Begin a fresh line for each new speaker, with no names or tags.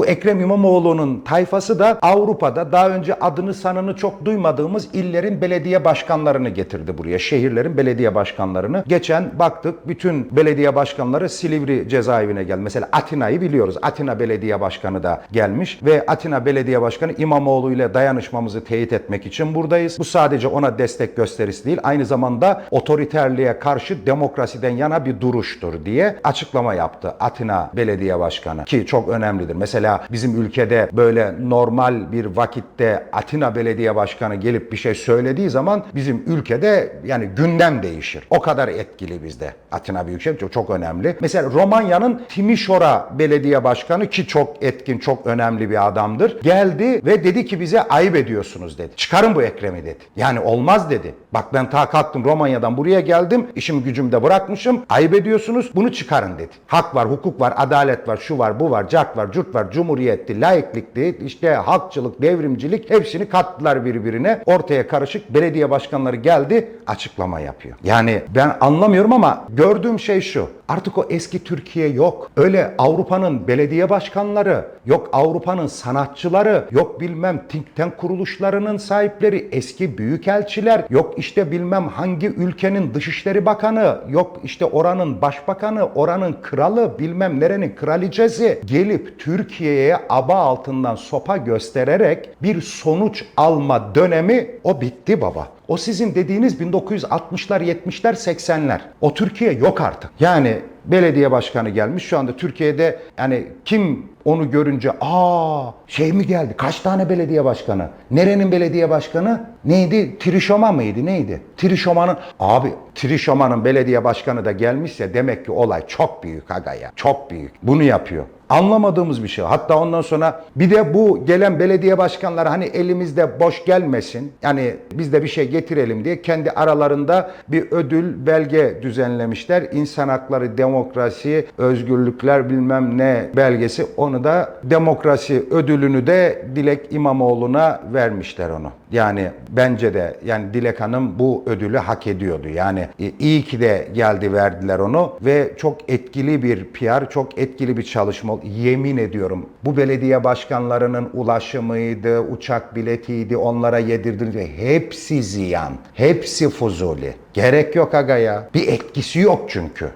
Bu Ekrem İmamoğlu'nun tayfası da Avrupa'da daha önce adını sanını çok duymadığımız illerin belediye başkanlarını getirdi buraya. Şehirlerin belediye başkanlarını. Geçen baktık bütün belediye başkanları Silivri cezaevine geldi. Mesela Atina'yı biliyoruz. Atina Belediye Başkanı da gelmiş ve Atina Belediye Başkanı İmamoğlu ile dayanışmamızı teyit etmek için buradayız. Bu sadece ona destek gösterisi değil, aynı zamanda otoriterliğe karşı demokrasiden yana bir duruştur diye açıklama yaptı Atina Belediye Başkanı ki çok önemlidir. Mesela bizim ülkede böyle normal bir vakitte Atina Belediye Başkanı gelip bir şey söylediği zaman bizim ülkede yani gündem değişir. O kadar etkili bizde. Atina Büyükşehir çok, çok önemli. Mesela Romanya'nın Timişora Belediye Başkanı ki çok etkin, çok önemli bir adamdır. Geldi ve dedi ki bize ayıp ediyorsunuz dedi. Çıkarın bu Ekrem'i dedi. Yani olmaz dedi. Bak ben ta kalktım Romanya'dan buraya geldim. İşimi gücümü de bırakmışım. Ayıp ediyorsunuz. Bunu çıkarın dedi. Hak var, hukuk var, adalet var, şu var, bu var, cak var, curt var, cumhuriyetti, laiklikti, işte halkçılık, devrimcilik hepsini kattılar birbirine. Ortaya karışık belediye başkanları geldi açıklama yapıyor. Yani ben anlamıyorum ama gördüğüm şey şu. Artık o eski Türkiye yok. Öyle Avrupa'nın belediye başkanları, yok Avrupa'nın sanatçıları, yok bilmem think tank kuruluşlarının sahipleri, eski büyükelçiler, yok işte bilmem hangi ülkenin dışişleri bakanı, yok işte oranın başbakanı, oranın kralı, bilmem nerenin kraliçesi gelip Türkiye'ye aba altından sopa göstererek bir sonuç alma dönemi o bitti baba. O sizin dediğiniz 1960'lar, 70'ler, 80'ler. O Türkiye yok artık. Yani belediye başkanı gelmiş şu anda Türkiye'de yani kim onu görünce aa şey mi geldi? Kaç tane belediye başkanı? Nerenin belediye başkanı? Neydi? Trişoma mıydı? Neydi? Trişoma'nın abi Trişoma'nın belediye başkanı da gelmişse demek ki olay çok büyük aga ya. Çok büyük. Bunu yapıyor. Anlamadığımız bir şey. Hatta ondan sonra bir de bu gelen belediye başkanları hani elimizde boş gelmesin. Yani biz de bir şey getirelim diye kendi aralarında bir ödül belge düzenlemişler. İnsan hakları, demokrasi, özgürlükler bilmem ne belgesi. Onu da demokrasi ödülünü de Dilek İmamoğlu'na vermişler onu. Yani bence de yani Dilek Hanım bu ödülü hak ediyordu. Yani e, iyi ki de geldi verdiler onu ve çok etkili bir PR, çok etkili bir çalışma. Yemin ediyorum bu belediye başkanlarının ulaşımıydı, uçak biletiydi, onlara yedirdiğiniz hepsi ziyan, hepsi fuzuli. Gerek yok aga ya. Bir etkisi yok çünkü.